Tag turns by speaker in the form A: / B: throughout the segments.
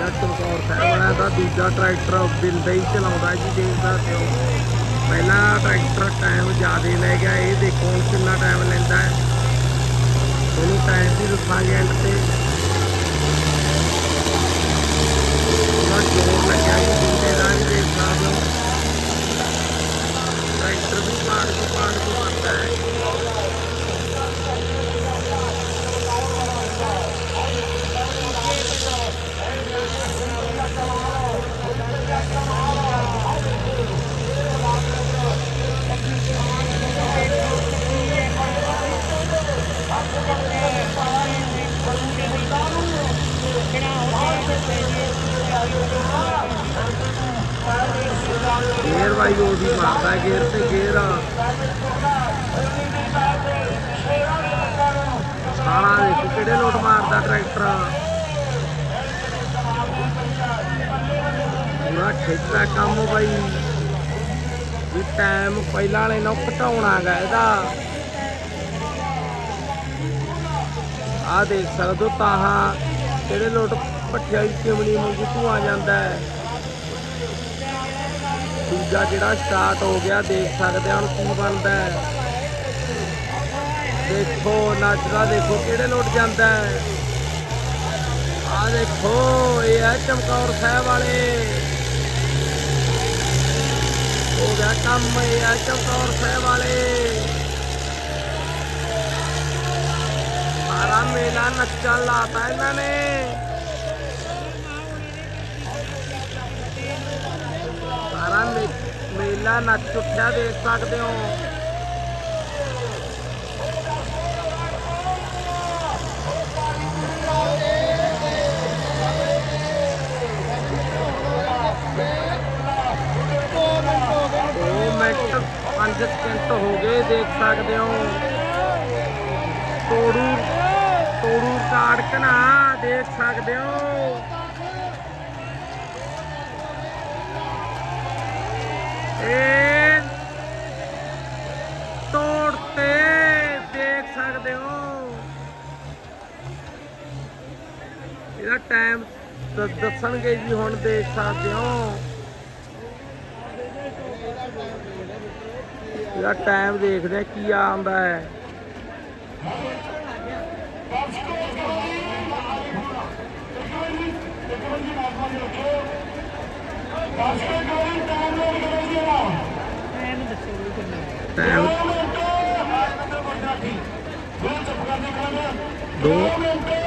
A: ਜਿਹੜਾ ਚਮਕੌਰ ਸਾਹਿਬ ਵਾਲਾ ਦਾ, ਦੂਜਾ ਟਰੈਕਟਰ ਬਿੰਦੇ ਹੀ ਚਲਾਉਂਦਾ ਜੀ, ਦੇਖਦਾ ਪਿਓ। ਪਹਿਲਾ ਟਰੈਕਟਰ ਟਾਈਮ ਜ਼ਿਆਦਾ ਲੈ ਗਿਆ, ਇਹ ਦੇਖੋ ਹੁਣ ਕਿੰਨਾ ਟਾਈਮ ਲੈਂਦਾ ਹੈ। ਉਹਨੂੰ ਟਾਈਮ ਵੀ ਦੱਸਾਂਗੇ ਐਂਡ ਤੇ। ਉਹਦਾ ਜੋਰ ਲੱਗਿਆ ਜੀ ਬਿੰਦੇ ਦਾ ਵੀ ਦੇਖ ਸਕਦੇ ਹੋ ਟਰੈਕਟਰ ਵੀ ਪਾੜ ਕੇ ਪਾੜ ਕੇ ਆਉਂਦਾ ਹੈ ਗੇਅਰ ਵਾਈ ਉਹਦੀ ਮਾਰਦਾ ਗੇਅਰ ਤੇ ਗੇਅਰ ਸਾਲਾ ਦੇਖੋ ਕਿਹੜੇ ਲੋਟ ਮਾਰਦਾ ਟਰੈਕਟਰ। ਪੂਰਾ ਖੇਚਦਾ ਕੰਮ ਬਾਈ। ਵੀ ਟਾਈਮ ਪਹਿਲਾਂ ਵਾਲੇ ਨੂੰ ਘਟਾਉਣਾਗਾ ਇਹਦਾ। ਆ ਦੇਖ ਸਕਦੇ ਹੋ ਤਾਹਾਂ ਕਿਹੜੇ ਲੋਟ ਭੱਠਿਆ ਦੀ ਚਿਮਣੀ ਵਾਂਗੂ ਧੂਆਂ ਜਾਂਦਾ ਹੈ। ਦੂਜਾ ਜਿਹੜਾ ਸਟਾਰਟ ਹੋ ਗਿਆ, ਦੇਖ ਸਕਦੇ ਹਾਂ ਹੁਣ ਕੀ ਬਣਦਾ ਹੈ। ਦੇਖੋ ਨੱਚਦਾ ਦੇਖੋ ਕਿਹੜੇ ਲੋਟ ਜਾਂਦਾ ਹੈ। ਆ ਦੇਖੋ, ਇਹ ਹੈ ਚਮਕੌਰ ਸਾਹਿਬ ਵਾਲੇ। ਹੋ ਗਿਆ ਕੰਮ, ਇਹ ਹੈ ਚਮਕੌਰ ਸਾਹਿਬ ਵਾਲੇ। ਸਾਰਾ ਮੇਲਾ ਨੱਚਣ ਲਾਤਾ ਇਹਨਾਂ ਨੇ ਸਾਰਾ ਮੇ- ਮੇਲਾ ਨੱਚ ਉੱਠਿਆ ਦੇਖ ਸਕਦੇ ਹੋ। ਦੋ ਮਿੰਟ 5 ਸਕਿੰਟ ਹੋ ਗਏ ਦੇਖ ਸਕਦੇ ਹੋ। ਤੋੜੂ ਤੋੜੂ ਕਾੜਕਣਾ ਦੇਖ ਸਕਦੇ ਹੋ ਇਹ ਤੋੜ ਤੇ ਦੇਖ ਸਕਦੇ ਹੋ ਇਹਦਾ ਟਾਈਮ ਦੱਸਣਗੇ ਜੀ ਹੁਣ ਦੇਖ ਸਕਦੇ ਹੋ ਇਹਦਾ ਟਾਈਮ ਦੇਖਦੇ ਕੀ ਆਉਂਦਾ ਹੈ। ਟਾਈਮ ਦੋ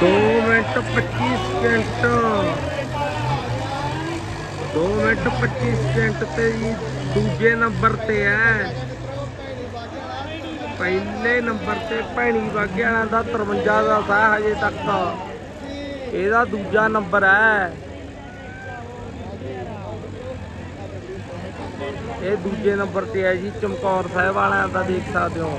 A: ਦੋ ਮਿੰਟ 25 ਸਕਿੰਟ ਦੋ ਮਿੰਟ 25 ਸਕਿੰਟ ਤੇ ਜੀ ਦੂਜੇ ਨੰਬਰ ਤੇ ਹੈ ਪਹਿਲੇ ਨੰਬਰ ਤੇ ਭੈਣੀ ਬਾਗੇ ਵਾਲਾ ਦਾ 53 ਦਾ ਸਾ ਹਜੇ ਤੱਕ। ਇਹਦਾ ਦੂਜਾ ਨੰਬਰ ਹੈ ਇਹ ਦੂਜੇ ਨੰਬਰ ਤੇ ਹੈ ਜੀ, ਚਮਕੌਰ ਸਾਹਿਬ ਵਾਲਿਆਂ ਦਾ ਦੇਖ ਸਕਦੇ ਹੋ।